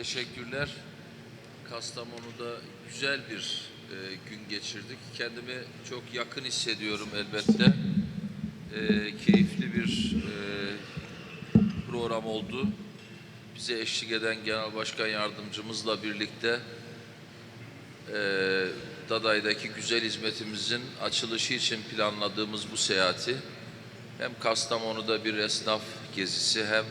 teşekkürler. Kastamonu'da güzel bir e, gün geçirdik. Kendimi çok yakın hissediyorum elbette. E, keyifli bir e, program oldu. Bize eşlik eden Genel Başkan Yardımcımızla birlikte e, Daday'daki güzel hizmetimizin açılışı için planladığımız bu seyahati hem Kastamonu'da bir esnaf gezisi hem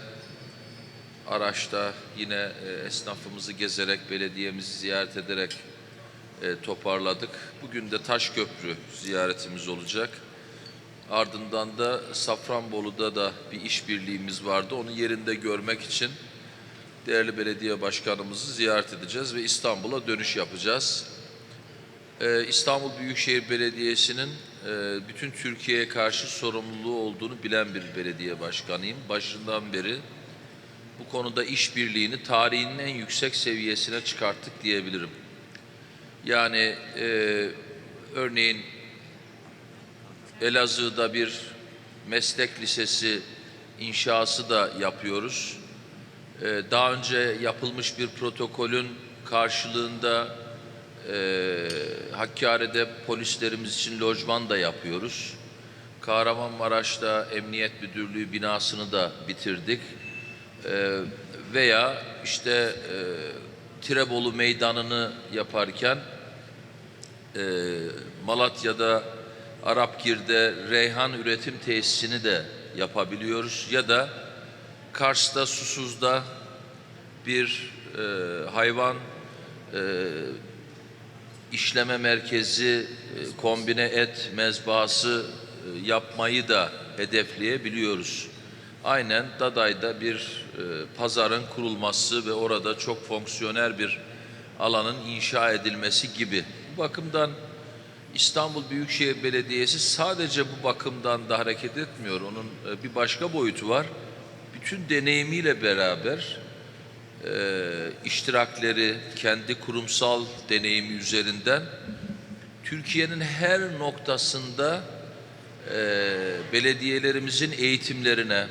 araçta yine e, esnafımızı gezerek, belediyemizi ziyaret ederek e, toparladık. Bugün de Taşköprü ziyaretimiz olacak. Ardından da Safranbolu'da da bir işbirliğimiz vardı. Onu yerinde görmek için değerli belediye başkanımızı ziyaret edeceğiz ve İstanbul'a dönüş yapacağız. Ee, İstanbul Büyükşehir Belediyesi'nin e, bütün Türkiye'ye karşı sorumluluğu olduğunu bilen bir belediye başkanıyım. Başından beri bu konuda işbirliğini tarihinin en yüksek seviyesine çıkarttık diyebilirim. Yani e, örneğin Elazığ'da bir meslek lisesi inşası da yapıyoruz. Ee, Daha önce yapılmış bir protokolün karşılığında e, Hakkari'de polislerimiz için lojman da yapıyoruz. Kahramanmaraş'ta Emniyet Müdürlüğü binasını da bitirdik. Ee, veya işte e, Tirebolu Meydanı'nı yaparken e, Malatya'da Arapgir'de Reyhan Üretim Tesisini de yapabiliyoruz. Ya da Kars'ta Susuz'da bir e, hayvan e, işleme merkezi, e, kombine et mezbahası e, yapmayı da hedefleyebiliyoruz. Aynen Daday'da bir e, pazarın kurulması ve orada çok fonksiyonel bir alanın inşa edilmesi gibi. Bu bakımdan İstanbul Büyükşehir Belediyesi sadece bu bakımdan da hareket etmiyor. Onun e, bir başka boyutu var. Bütün deneyimiyle beraber e, iştirakleri, kendi kurumsal deneyimi üzerinden Türkiye'nin her noktasında e, belediyelerimizin eğitimlerine,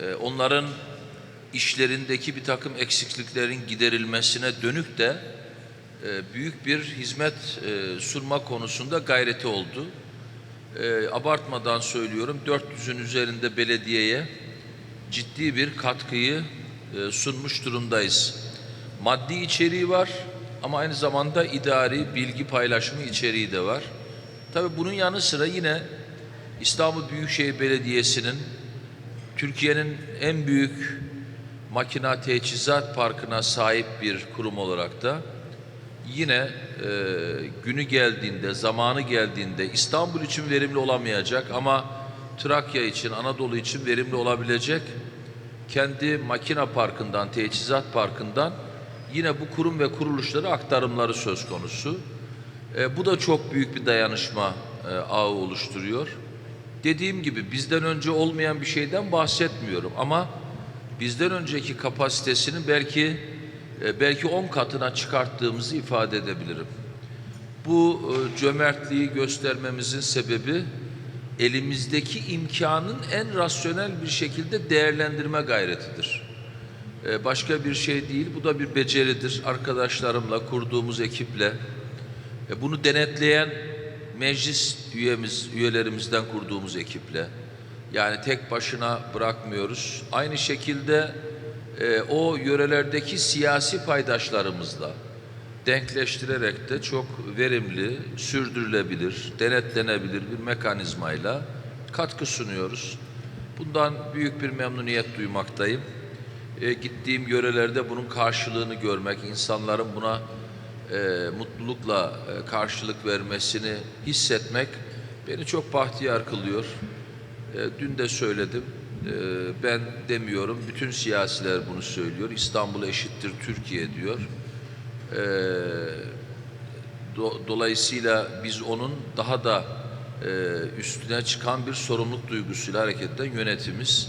e, onların işlerindeki bir takım eksikliklerin giderilmesine dönük de e, büyük bir hizmet e, sunma konusunda gayreti oldu. E, abartmadan söylüyorum 400'ün üzerinde belediyeye ciddi bir katkıyı e, sunmuş durumdayız. Maddi içeriği var ama aynı zamanda idari bilgi paylaşımı içeriği de var. Tabii bunun yanı sıra yine İstanbul Büyükşehir Belediyesi'nin Türkiye'nin en büyük makina teçhizat parkına sahip bir kurum olarak da yine e, günü geldiğinde, zamanı geldiğinde İstanbul için verimli olamayacak ama Trakya için, Anadolu için verimli olabilecek kendi makina parkından, teçhizat parkından yine bu kurum ve kuruluşlara aktarımları söz konusu. E, bu da çok büyük bir dayanışma e, ağı oluşturuyor. Dediğim gibi bizden önce olmayan bir şeyden bahsetmiyorum ama bizden önceki kapasitesini belki e, belki 10 katına çıkarttığımızı ifade edebilirim. Bu e, cömertliği göstermemizin sebebi elimizdeki imkanın en rasyonel bir şekilde değerlendirme gayretidir. E, Başka bir şey değil, bu da bir beceridir. Arkadaşlarımla, kurduğumuz ekiple, bunu denetleyen meclis üyemiz, üyelerimizden kurduğumuz ekiple, yani tek başına bırakmıyoruz. Aynı şekilde e, o yörelerdeki siyasi paydaşlarımızla denkleştirerek de çok verimli, sürdürülebilir, denetlenebilir bir mekanizmayla katkı sunuyoruz. Bundan büyük bir memnuniyet duymaktayım. E, gittiğim yörelerde bunun karşılığını görmek, insanların buna e, mutlulukla e, karşılık vermesini hissetmek beni çok bahtiyar kılıyor. E, dün de söyledim. E, ben demiyorum, bütün siyasiler bunu söylüyor. İstanbul eşittir Türkiye diyor. E, do- dolayısıyla biz onun daha da e, üstüne çıkan bir sorumluluk duygusuyla hareket eden yönetimiz.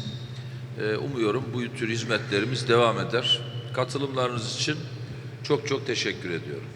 E, umuyorum bu tür hizmetlerimiz devam eder. Katılımlarınız için çok çok teşekkür ediyorum.